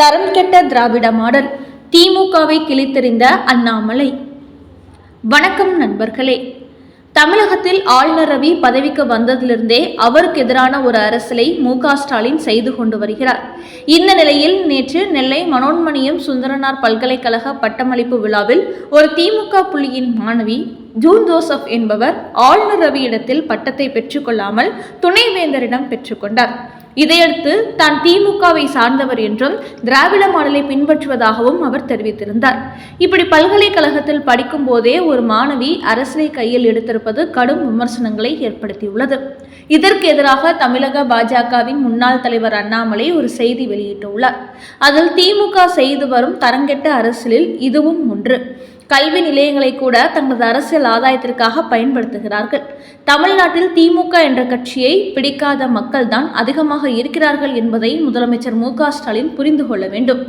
தரம் கெட்ட திராவிட மாடல். திமுகவை கிழித்தெறிந்த அண்ணாமலை. வணக்கம் நண்பர்களே. தமிழகத்தில் ஆளுநர் ரவி பதவிக்கு வந்ததிலிருந்தே அவருக்கு எதிரான ஒரு அரசியலை மு ஸ்டாலின் செய்து கொண்டு வருகிறார். இந்த நிலையில் நேற்று நெல்லை மனோன்மணியம் சுந்தரனார் பல்கலைக்கழக பட்டமளிப்பு விழாவில் ஒரு திமுக புள்ளியின் மாணவி ஜூன் ஜோசப் என்பவர் ஆளுநர் ரவியிடத்தில் பட்டத்தை பெற்றுக்கொள்ளாமல் துணைவேந்தரிடம் பெற்றுக்கொண்டார். இதையடுத்து தான் திமுகவை சார்ந்தவர் என்றும் திராவிட மாடலை பின்பற்றுவதாகவும் அவர் தெரிவித்திருந்தார். இப்படி பல்கலைக்கழகத்தில் படிக்கும் போதே ஒரு மாணவி அரசை கையில் எடுத்திருப்பது கடும் விமர்சனங்களை ஏற்படுத்தியுள்ளது. இதற்கு எதிராக தமிழக பாஜகவின் முன்னாள் தலைவர் அண்ணாமலை ஒரு செய்தி வெளியிட்டுள்ளார். அதில் திமுக செய்து வரும் தரங்கெட்ட அரசியலில் இதுவும் ஒன்று. கல்வி நிலையங்களை கூட தங்களது அரசியல் ஆதாயத்திற்காக பயன்படுத்துகிறார்கள். தமிழ்நாட்டில் திமுக என்ற கட்சியை பிடிக்காத மக்கள் தான் அதிகமாக இருக்கிறார்கள் என்பதை முதலமைச்சர் மு ஸ்டாலின் புரிந்து கொள்ள வேண்டும்.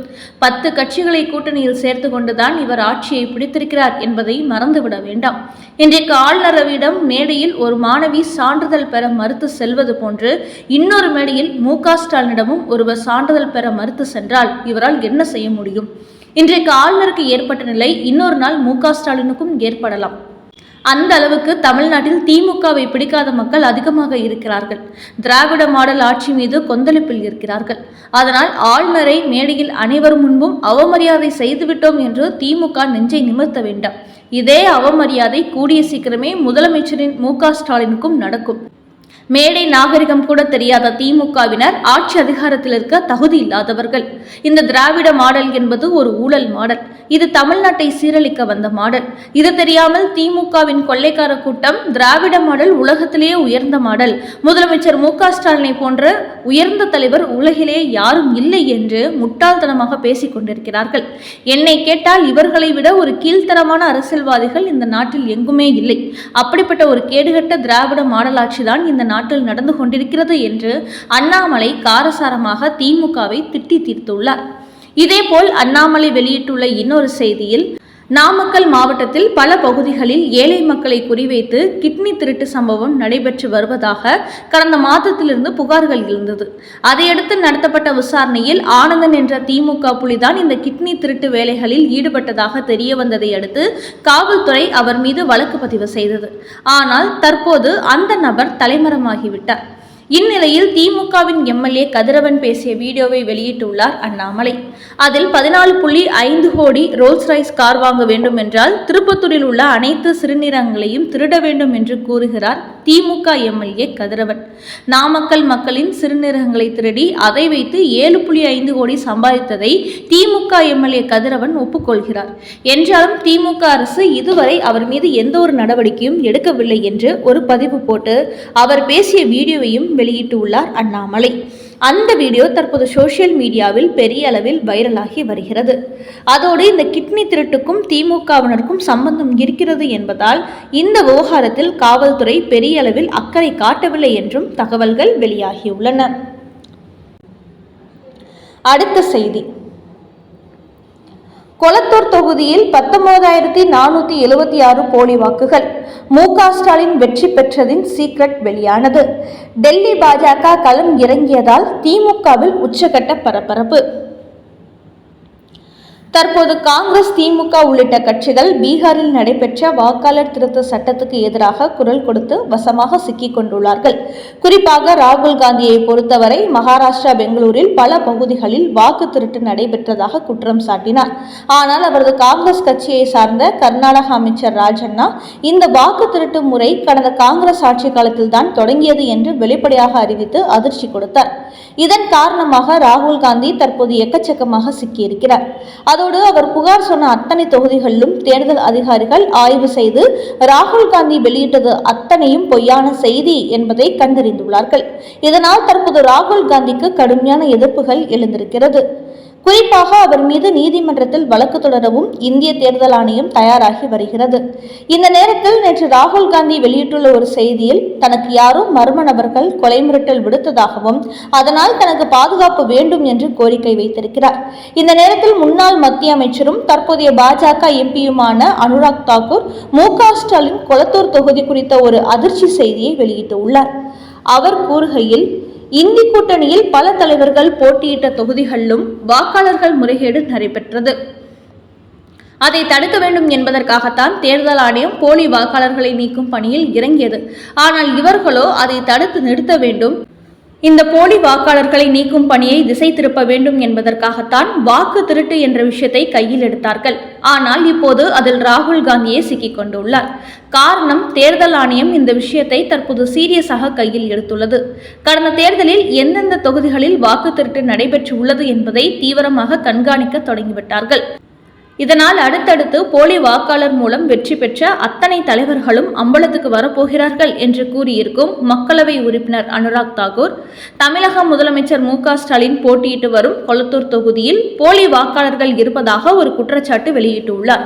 பத்து கட்சிகளை கூட்டணியில் சேர்த்து கொண்டுதான் இவர் ஆட்சியை பிடித்திருக்கிறார் என்பதை மறந்துவிட வேண்டாம். இன்றைக்கு ஆளுநரவிடம் மேடையில் ஒரு மாணவி சான்றிதழ் பெற மறுத்து செல்வது போன்று இன்னொரு மேடையில் மு ஸ்டாலினிடமும் ஒருவர் சான்றிதழ் பெற மறுத்து சென்றால் இவரால் என்ன செய்ய முடியும்? இன்றைக்கு ஆளுநருக்கு ஏற்பட்ட நிலை இன்னொரு நாள் மு ஸ்டாலினுக்கும் ஏற்படலாம். அந்த அளவுக்கு தமிழ்நாட்டில் திமுகவை பிடிக்காத மக்கள் அதிகமாக இருக்கிறார்கள். திராவிட மாடல் ஆட்சி மீது கொந்தளிப்பில் இருக்கிறார்கள். அதனால் ஆளுநரை மேடையில் அனைவர் முன்பும் அவமரியாதை செய்துவிட்டோம் என்று திமுக நெஞ்சை நிமிர்த்த வேண்டாம். இதே அவமரியாதை கூடிய சீக்கிரமே முதலமைச்சரின் மு ஸ்டாலினுக்கும் நடக்கும். மேடை நாகரிகம் கூட தெரியாத திமுகவினர் ஆட்சி அதிகாரத்தில் இருக்க தகுதி இல்லாதவர்கள். இந்த திராவிட மாடல் என்பது ஒரு ஊழல் மாடல். இது தமிழ்நாட்டை சீரழிக்க வந்த மாடல். இது தெரியாமல் திமுகவின் கொள்ளைக்கார கூட்டம் திராவிட மாடல் உலகத்திலேயே உயர்ந்த மாடல். முதலமைச்சர் மு ஸ்டாலினை போன்ற உயர்ந்த தலைவர் உலகிலே யாரும் இல்லை என்று முட்டாள்தனமாக பேசிக் கொண்டிருக்கிறார்கள். என்னை கேட்டால் இவர்களை விட ஒரு கீழ்த்தரமான அரசியல்வாதிகள் இந்த நாட்டில் எங்குமே இல்லை. அப்படிப்பட்ட ஒரு கேடுகட்ட திராவிட மாடல் ஆட்சிதான் இந்த நாட்டில் நடந்து கொண்டிருக்கிறது என்று அண்ணாமலை காரசாரமாக திமுகவை திட்டி தீர்த்துள்ளார். இதேபோல் அண்ணாமலை வெளியிட்டுள்ள இன்னொரு செய்தியில் நாமக்கல் மாவட்டத்தில் பல பகுதிகளில் ஏழை மக்களை குறிவைத்து கிட்னி திருட்டு சம்பவம் நடைபெற்று வருவதாக கடந்த மாதத்திலிருந்து புகார்கள் இருந்தது. அதையடுத்து நடத்தப்பட்ட விசாரணையில் ஆனந்தன் என்ற திமுக புலிதான் இந்த கிட்னி திருட்டு வேலைகளில் ஈடுபட்டதாக தெரிய வந்ததை அடுத்து காவல்துறை அவர் மீது வழக்கு பதிவு செய்தது. ஆனால் தற்போது அந்த நபர் தலைமறைமாகிவிட்டார். இந்நிலையில் திமுகவின் எம்எல்ஏ கதிரவன் பேசிய வீடியோவை வெளியிட்டுள்ளார் அண்ணாமலை. அதில் பதினாலு புள்ளி ஐந்து கோடி ரோல்ஸ் ரைஸ் கார் வாங்க வேண்டும் என்றால் திருப்பத்தூரில் உள்ள அனைத்து சிறுநீரகங்களையும் திருட வேண்டும் என்று கூறுகிறார் திமுக எம்எல்ஏ கதிரவன். நாமக்கல் மக்களின் சிறுநீரகங்களை திருடி அதை வைத்து ஏழு புள்ளி ஐந்து கோடி சம்பாதித்ததை திமுக எம்எல்ஏ கதிரவன் ஒப்புக்கொள்கிறார். என்றாலும் திமுக அரசு இதுவரை அவர் மீது எந்த ஒரு நடவடிக்கையும் எடுக்கவில்லை என்று ஒரு பதிவு போட்டு அவர் பேசிய வீடியோவையும் வெளியிட்டுள்ளார் அண்ணாமலை. அந்த வீடியோ தற்போது சோசியல் மீடியாவில் பெரிய அளவில் வைரலாகி வருகிறது. அதோடு இந்த கிட்னி திருட்டுக்கும் திமுகவினருக்கும் சம்பந்தம் இருக்கிறது என்பதால் இந்த விவகாரத்தில் காவல்துறை பெரிய அளவில் அக்கறை காட்டவில்லை என்றும் தகவல்கள் வெளியாகியுள்ளன. அடுத்த செய்தி. கொளத்தூர் தொகுதியில் பத்தொன்பதாயிரத்தி நானூற்றி எழுபத்தி ஆறு போலி வாக்குகள். மு ஸ்டாலின் வெற்றி பெற்றதின் சீக்ரெட் வெளியானது. டெல்லி பாஜக களம் இறங்கியதால் திமுகவில் உச்சகட்ட பரபரப்பு. தற்போது காங்கிரஸ் திமுக உள்ளிட்ட கட்சிகள் பீகாரில் நடைபெற்ற வாக்காளர் திருத்த சட்டத்துக்கு எதிராக குரல் கொடுத்து வசமாக சிக்கிக் கொண்டுள்ளார்கள். குறிப்பாக ராகுல் காந்தியை பொறுத்தவரை மகாராஷ்டிரா பெங்களூரில் பல பகுதிகளில் வாக்கு திருட்டு நடைபெற்றதாக குற்றம் சாட்டினார். ஆனால் அவரது காங்கிரஸ் கட்சியை சார்ந்த கர்நாடக அமைச்சர் ராஜண்ணா இந்த வாக்கு திருட்டு முறை கடந்த காங்கிரஸ் ஆட்சி காலத்தில் தான் தொடங்கியது என்று வெளிப்படையாக அறிவித்து அதிர்ச்சி கொடுத்தார். இதன் காரணமாக ராகுல் காந்தி தற்போது எக்கச்சக்கமாக சிக்கியிருக்கிறார். அதோடு அவர் புகார் சொன்ன அத்தனை தொகுதிகளிலும் தேர்தல் அதிகாரிகள் ஆய்வு செய்து ராகுல் காந்தி வெளியிட்டது அத்தனையும் பொய்யான செய்தி என்பதை கண்டறிந்துள்ளார்கள். இதனால் தற்போது ராகுல் காந்திக்கு கடுமையான எதிர்ப்புகள் எழுந்திருக்கிறது. குறிப்பாக அவர் மீது நீதிமன்றத்தில் வழக்கு தொடரவும் இந்திய தேர்தல் ஆணையம் தயாராகி வருகிறது. இந்த நேரத்தில் நேற்று ராகுல் காந்தி வெளியிட்டுள்ள ஒரு செய்தியில் தனக்கு யாரோ மர்ம நபர்கள் கொலை மிரட்டல் விடுத்ததாகவும் அதனால் தனக்கு பாதுகாப்பு வேண்டும் என்று கோரிக்கை வைத்திருக்கிறார். இந்த நேரத்தில் முன்னாள் மத்திய அமைச்சரும் தற்போதைய பாஜக எம்பியுமான அனுராக் தாக்கூர் மு ஸ்டாலின் கொளத்தூர் தொகுதி குறித்த ஒரு அதிர்ச்சி செய்தியை வெளியிட்டுள்ளார். அவர் கூறுகையில் இந்தி கூட்டணியில் பல தலைவர்கள் போட்டியிட்ட தொகுதிகளிலும் வாக்காளர்கள் முறைகேடு நடைபெற்றது. அதை தடுக்க வேண்டும் என்பதற்காகத்தான் தேர்தல் ஆணையம் போலி வாக்காளர்களை நீக்கும் பணியில் இறங்கியது. ஆனால் இவர்களோ அதை தடுத்து நிறுத்த வேண்டும். இந்த போலி வாக்காளர்களை நீக்கும் பணியை திசை திருப்ப வேண்டும் என்பதற்காகத்தான் வாக்கு திருட்டு என்ற விஷயத்தை கையில் எடுத்தார்கள். ஆனால் இப்போது அதில் ராகுல் காந்தியே சிக்கிக் கொண்டுள்ளார். காரணம் தேர்தல் ஆணையம் இந்த விஷயத்தை தற்போது சீரியஸாக கையில் எடுத்துள்ளது. கடந்த தேர்தலில் எந்தெந்த தொகுதிகளில் வாக்கு திருட்டு நடைபெற்று உள்ளது என்பதை தீவிரமாக கண்காணிக்க தொடங்கிவிட்டார்கள். இதனால் அடுத்தடுத்து போலி வாக்காளர் மூலம் வெற்றி பெற்ற அத்தனை தலைவர்களும் அம்பலத்துக்கு வரப்போகிறார்கள் என்று கூறியிருக்கும் மக்களவை உறுப்பினர் அனுராக் தாக்கூர் தமிழக முதலமைச்சர் மு க ஸ்டாலின் போட்டியிட்டு வரும் கொளத்தூர் தொகுதியில் போலி வாக்காளர்கள் இருப்பதாக ஒரு குற்றச்சாட்டு வெளியிட்டுள்ளார்.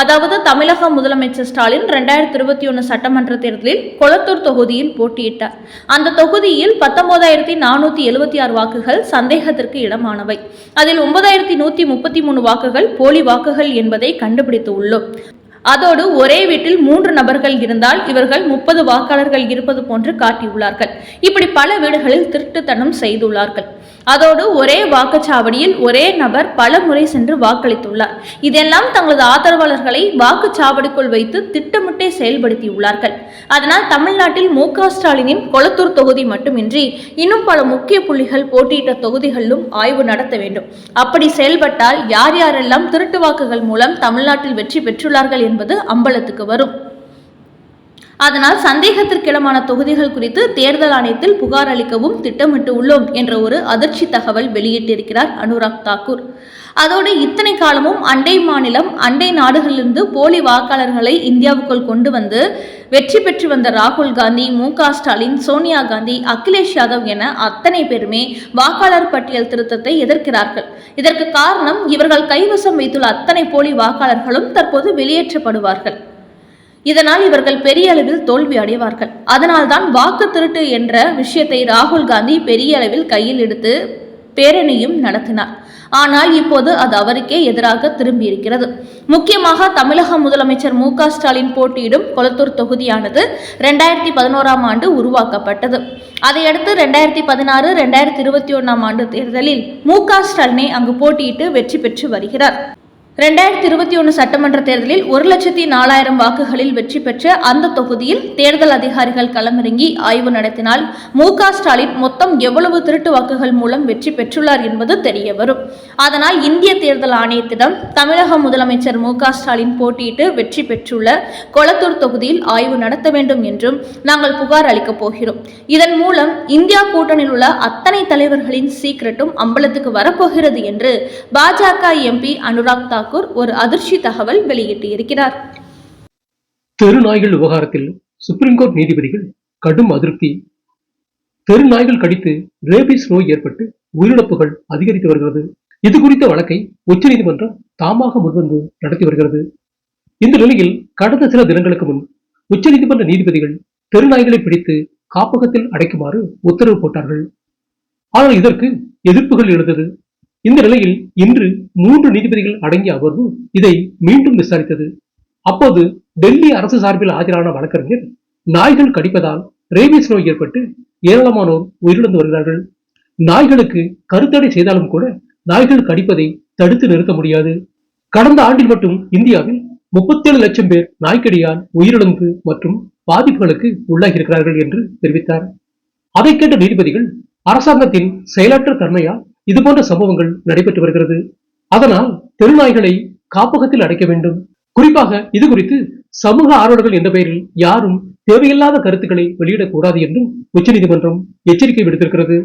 அதாவது தமிழக முதலமைச்சர் ஸ்டாலின் ரெண்டாயிரத்தி இருபத்தி ஒன்று சட்டமன்ற தேர்தலில் கொளத்தூர் தொகுதியில் போட்டியிட்டார். அந்த தொகுதியில் பத்தொன்பதாயிரத்தி நானூற்றி எழுபத்தி ஆறு வாக்குகள் சந்தேகத்திற்கு இடமானவை. அதில் ஒன்பதாயிரத்தி நூற்றி முப்பத்தி மூணு வாக்குகள் போலி வாக்குகள் என்பதை கண்டுபிடித்து உள்ளோம். அதோடு ஒரே வீட்டில் மூன்று நபர்கள் இருந்தால் இவர்கள் முப்பது வாக்காளர்கள் இருப்பது போன்று காட்டியுள்ளார்கள். இப்படி பல வீடுகளில் திருட்டுத்தனம் செய்துள்ளார்கள். அதோடு ஒரே வாக்குச்சாவடியில் ஒரே நபர் பல முறை சென்று வாக்களித்துள்ளார். இதெல்லாம் தங்களது ஆதரவாளர்களை வாக்குச்சாவடிக்குள் வைத்து திட்டமிட்டே செயல்படுத்தியுள்ளார்கள். அதனால் தமிழ்நாட்டில் மு க ஸ்டாலினின் கொளத்தூர் தொகுதி மட்டுமின்றி இன்னும் பல முக்கிய புள்ளிகள் போட்டியிட்ட தொகுதிகளிலும் ஆய்வு நடத்த வேண்டும். அப்படி செயல்பட்டால் யார் யாரெல்லாம் திருட்டு வாக்குகள் மூலம் தமிழ்நாட்டில் வெற்றி பெற்றுள்ளார்கள் என்பது அம்பலத்துக்கு வரும். அதனால் சந்தேகத்திற்கிடமான தொகுதிகள் குறித்து தேர்தல் ஆணையத்தில் புகார் அளிக்கவும் திட்டமிட்டு உள்ளோம் என்ற ஒரு அதிர்ச்சி தகவல் வெளியிட்டிருக்கிறார் அனுராக் தாக்கூர். அதோடு இத்தனை காலமும் அண்டை மாநிலம் அண்டை நாடுகளிலிருந்து போலி வாக்காளர்களை இந்தியாவுக்குள் கொண்டு வந்து வெற்றி பெற்று வந்த ராகுல் காந்தி மு ஸ்டாலின் சோனியா காந்தி அகிலேஷ் யாதவ் என அத்தனை பேருமே வாக்காளர் பட்டியல் திருத்தத்தை எதிர்க்கிறார்கள். இதற்கு காரணம் இவர்கள் கைவசம் வைத்துள்ள அத்தனை போலி வாக்காளர்களும் தற்போது வெளியேற்றப்படுவார்கள். இதனால் இவர்கள் பெரிய அளவில் தோல்வி அடைவார்கள். அதனால்தான் வாக்கு திருட்டு என்ற விஷயத்தை ராகுல் காந்தி பெரிய அளவில் கையில் எடுத்து பேரணியும் நடத்தினார். ஆனால் இப்போது அது அவருக்கே எதிராக திரும்பியிருக்கிறது. முக்கியமாக தமிழக முதலமைச்சர் மு ஸ்டாலின் போட்டியிடும் கொளத்தூர் தொகுதியானது ரெண்டாயிரத்தி பதினோராம் ஆண்டு உருவாக்கப்பட்டது. அதையடுத்து ரெண்டாயிரத்தி பதினாறு ரெண்டாயிரத்தி இருபத்தி ஒன்றாம் ஆண்டு தேர்தலில் மு ஸ்டாலினை அங்கு போட்டியிட்டு வெற்றி பெற்று வருகிறார். ரெண்டாயிரத்தி இருபத்தி ஒன்று சட்டமன்ற தேர்தலில் ஒரு லட்சத்தி நாலாயிரம் வாக்குகளில் வெற்றி பெற்ற அந்த தொகுதியில் தேர்தல் அதிகாரிகள் களமிறங்கி ஆய்வு நடத்தினால் மு ஸ்டாலின் மொத்தம் எவ்வளவு திருட்டு வாக்குகள் மூலம் வெற்றி பெற்றுள்ளார் என்பது தெரியவரும். அதனால் இந்திய தேர்தல் ஆணையத்திடம் தமிழக முதலமைச்சர் மு ஸ்டாலின் போட்டியிட்டு வெற்றி பெற்றுள்ள கொளத்தூர் தொகுதியில் ஆய்வு நடத்த வேண்டும் என்றும் நாங்கள் புகார் அளிக்கப் போகிறோம். இதன் மூலம் இந்தியா கூட்டணியில் உள்ள அத்தனை தலைவர்களின் சீக்கிரட்டும் அம்பலத்துக்கு வரப்போகிறது என்று பாஜக எம்பி அனுராக் தாக்கூர் தாக்கூர் ஒரு அதிர்ச்சி தகவல் வெளியிட்டிருக்கிறார். தெரு நாய்கள் விவகாரத்தில் சுப்ரீம் கோர்ட் நீதிபதிகள் கடும் அதிருப்தி. தெரு நாய்கள் கடித்து ரேபிஸ் நோய் ஏற்பட்டு உயிரிழப்புகள் அதிகரித்து வருகிறது. இது குறித்த வழக்கை உச்சநீதிமன்றம் தாமாக முன்வந்து நடத்தி வருகிறது. இந்த நிலையில் கடந்த சில தினங்களுக்கு முன் உச்சநீதிமன்ற நீதிபதிகள் தெரு நாய்களை பிடித்து காப்பகத்தில் அடைக்குமாறு உத்தரவு போட்டார்கள். ஆனால் இதற்கு எதிர்ப்புகள் எழுந்தது இந்த நிலையில் இன்று மூன்று நீதிபதிகள் அடங்கிய அமர்வு இதை மீண்டும் விசாரித்தது. அப்போது டெல்லி அரசு சார்பில் ஆஜரான வழக்கறிஞர் நாய்கள் கடிப்பதால் ரேபிஸ் நோய் ஏற்பட்டு ஏராளமானோர் உயிரிழந்து வருகிறார்கள். நாய்களுக்கு கருத்தடை செய்தாலும் கூட நாய்கள் கடிப்பதை தடுத்து நிறுத்த முடியாது. கடந்த ஆண்டில் மட்டும் இந்தியாவில் 37 லட்சம் பேர் நாய்க்கடியால் உயிரிழந்து மற்றும் பாதிப்புகளுக்கு உள்ளாகியிருக்கிறார்கள் என்று தெரிவித்தார். அதை கேட்ட நீதிபதிகள் அரசாங்கத்தின் செயலற்ற தன்மையால் இது போன்ற சம்பவங்கள் நடைபெற்று வருகிறது. அதனால் தெருநாய்களை காப்பகத்தில் அடைக்க வேண்டும். குறிப்பாக இது குறித்து சமூக ஆர்வலர்கள் என்ற பெயரில் யாரும் தேவையில்லாத கருத்துக்களை வெளியிடக்கூடாது என்றும் உச்சநீதிமன்றம் எச்சரிக்கை விடுத்திருக்கிறது.